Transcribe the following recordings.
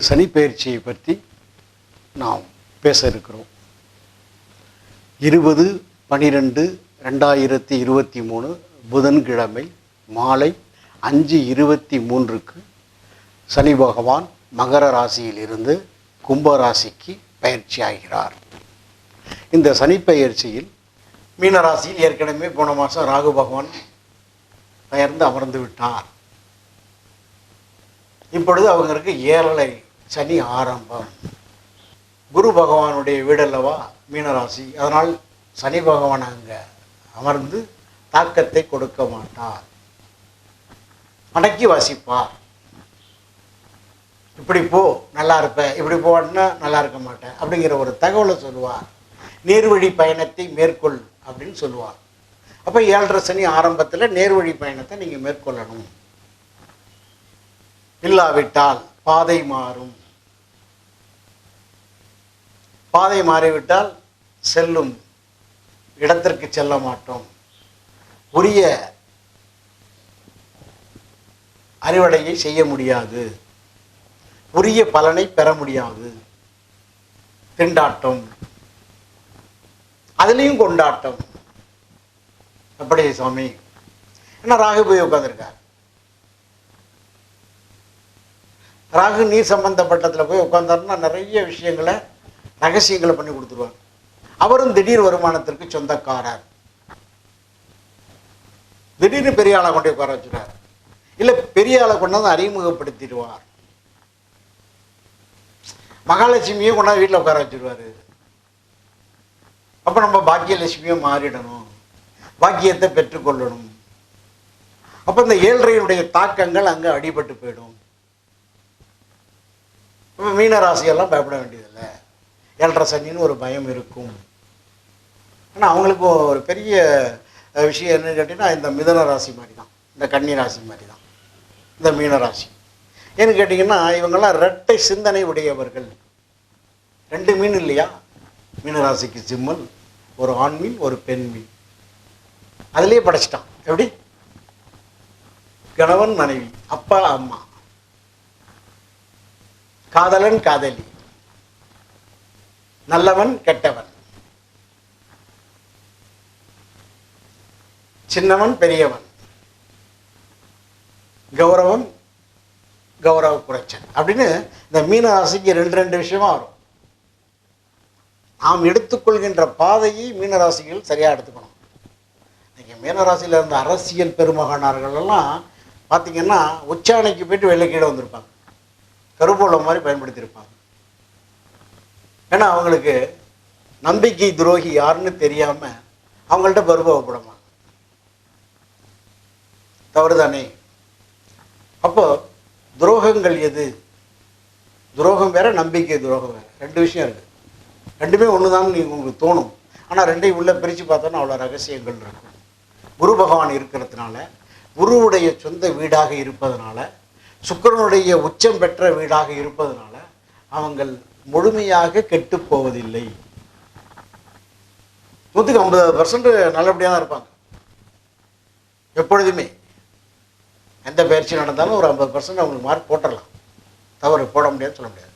சனி பயிற்சியை பற்றி நாம் பேச இருக்கிறோம். இருபது பனிரெண்டு ரெண்டாயிரத்தி இருபத்தி மூணு புதன்கிழமை மாலை அஞ்சு இருபத்தி மூன்றுக்கு சனி பகவான் மகர ராசியிலிருந்து கும்ப ராசிக்கு பயிற்சி ஆகிறார். இந்த சனி பயிற்சியில் ஏற்கனவே போன மாதம் ராகு பகவான் பெயர்ந்து அமர்ந்து விட்டார். இப்பொழுது அவங்களுக்கு ஏழலை சனி ஆரம்பம். குரு பகவானுடைய வீடல்லவா? மீனராசி. அதனால் சனி பகவான் அங்கே அமர்ந்து தாக்கத்தை கொடுக்க மாட்டார். மடக்கி வாசிப்பார். இப்படி போ நல்லா இருப்ப. இப்படி போனா நல்லா இருக்க மாட்டேன். அப்படிங்கிற ஒரு தகவலை சொல்லுவார். நேர்வழி பயணத்தை மேற்கொள் அப்படின்னு சொல்லுவார். அப்போ ஏழரை சனி ஆரம்பத்தில் நேர்வழி பயணத்தை நீங்கள் மேற்கொள்ளணும். இல்லாவிட்டால் பாதை மாறும். பாதை மாறிவிட்டால் செல்லும் இடத்திற்கு செல்ல மாட்டோம். உரிய அறிவடையை செய்ய முடியாது. உரிய பலனை பெற முடியாது. திண்டாட்டம். அதுலேயும் கொண்டாட்டம். அப்படி சுவாமி. என்ன ராகு போய் உட்காந்துருக்கார் ராகு நீர் சம்பந்தப்பட்டதில் போய் உட்காந்தாருன்னா நிறைய விஷயங்களை ரகசியங்களை பண்ணி கொடுத்துருவாங்க அவரும் திடீர் வருமானத்திற்கு சொந்தக்காரர். திடீர்னு பெரிய ஆளை கொண்டு உட்கார வச்சுருவார் இல்லை பெரிய ஆளை கொண்டு வந்து அறிமுகப்படுத்திடுவார். மகாலட்சுமியும் கொண்டாந்து வீட்டில் உட்கார வச்சிருவாரு. அப்போ நம்ம பாக்கியலட்சுமியும் மாறிடணும். பாக்கியத்தை பெற்றுக்கொள்ளணும். அப்போ இந்த ஏழ்றையினுடைய தாக்கங்கள் அங்கே அடிபட்டு போயிடும். மீன ராசியெல்லாம் பயப்பட வேண்டியதில்லை. ஏழரை சனின்னு ஒரு பயம் இருக்கும். ஆனால் அவங்களுக்கு ஒரு பெரிய விஷயம் என்னன்னு கேட்டிங்கன்னா இந்த மிதன ராசி மாதிரி தான் இந்த கன்னி ராசி மாதிரி தான் இந்த மீன ராசி. ஏன்னு கேட்டிங்கன்னா இவங்கெல்லாம் ரெட்டை சிந்தனை உடையவர்கள். ரெண்டு மீன் இல்லையா? மீனராசிக்கு சிம்மல் ஒரு ஆண் மீன் ஒரு பெண் மீன். அதுலேயே படைச்சிட்டான். எப்படி? கணவன் மனைவி அப்பா அம்மா. காதலன் காதலி. நல்லவன் கெட்டவன். சின்னவன் பெரியவன். கௌரவம் கௌரவ குறைச்சல். அப்படின்னு இந்த மீன ராசிக்கு ரெண்டு ரெண்டு விஷயமா வரும். நாம் எடுத்துக்கொள்கின்ற பாதையை மீனராசிகள் சரியாக எடுத்துக்கணும். இன்றைக்கி மீனராசியில் இருந்த அரசியல் பெருமகனார்கள் எல்லாம் பார்த்தீங்கன்னா உச்சாணைக்கு போயிட்டு வெள்ளை கீழே வந்திருப்பாங்க. கருப்பூல மாதிரி பயன்படுத்தியிருப்பாங்க. ஏன்னா அவங்களுக்கு நம்பிக்கை துரோகி யாருன்னு தெரியாமல் அவங்கள்ட்ட பருவப்படமாங்க தவறுதானே? அப்போ துரோகங்கள் எது? துரோகம் வேற நம்பிக்கை துரோகம் வேற. ரெண்டு விஷயம் இருக்கு. ரெண்டுமே ஒன்று தான் நீங்கள் உங்களுக்கு தோணும். ஆனால் ரெண்டையும் உள்ளே பிரித்து பார்த்தோன்னா அவ்வளோ ரகசியங்கள் இருக்கும். குரு பகவான் இருக்கிறதுனால குருவுடைய சொந்த வீடாக இருப்பதனால சுக்கிரனுடைய உச்சம் பெற்ற வீடாக இருப்பதனால அவங்கள் முழுமையாக கெட்டுப் போவதில்லை. நூற்றுக்கு ஐம்பது பர்சன்ட் நல்லபடியாக தான் இருப்பாங்க. எப்பொழுதுமே எந்த பயிற்சி நடந்தாலும் ஒரு ஐம்பது பர்சன்ட் அவங்களுக்கு மார்க் போட்டுடலாம் தவறு போட முடியாதுன்னு சொல்ல முடியாது.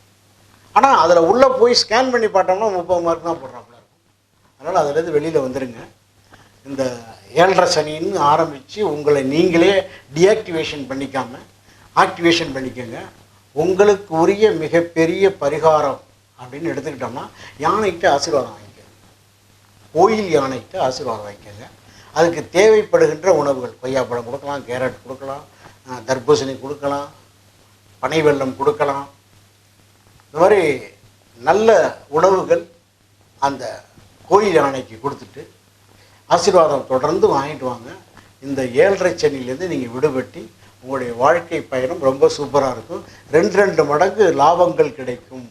ஆனால் அதில் உள்ளே போய் ஸ்கேன் பண்ணி பார்த்தோம்னா முப்பது மார்க் தான் போடுறாப்புல இருக்கும். அதனால் அதுலேருந்து வெளியில் வந்துடுங்க இந்த ஏழரை சனின்னு ஆரம்பித்து உங்களை நீங்களே டிஆக்டிவேஷன் பண்ணிக்காமல் ஆக்டிவேஷன் பண்ணிக்கோங்க. உங்களுக்கு உரிய மிகப்பெரிய பரிகாரம் அப்படின்னு எடுத்துக்கிட்டோம்னா யானைகிட்ட ஆசீர்வாதம் வாங்கிக்கோங்க. கோயில் யானைகிட்ட ஆசீர்வாதம் வாங்கிக்கோங்க. அதுக்கு தேவைப்படுகின்ற உணவுகள் கொய்யாப்பழம் கொடுக்கலாம் கேரட் கொடுக்கலாம் தர்பூசணி கொடுக்கலாம் பனை வெள்ளம் கொடுக்கலாம். இந்த மாதிரி நல்ல உணவுகள் அந்த கோயில் யானைக்கு கொடுத்துட்டு ஆசீர்வாதம் தொடர்ந்து வாங்கிட்டு வாங்க. இந்த ஏழரை சனிலேருந்து நீங்கள் விடுபட்டு உங்களுடைய வாழ்க்கை பயணம் ரொம்ப சூப்பராக இருக்கும். ரெண்டு ரெண்டு மடங்கு லாபங்கள் கிடைக்கும்.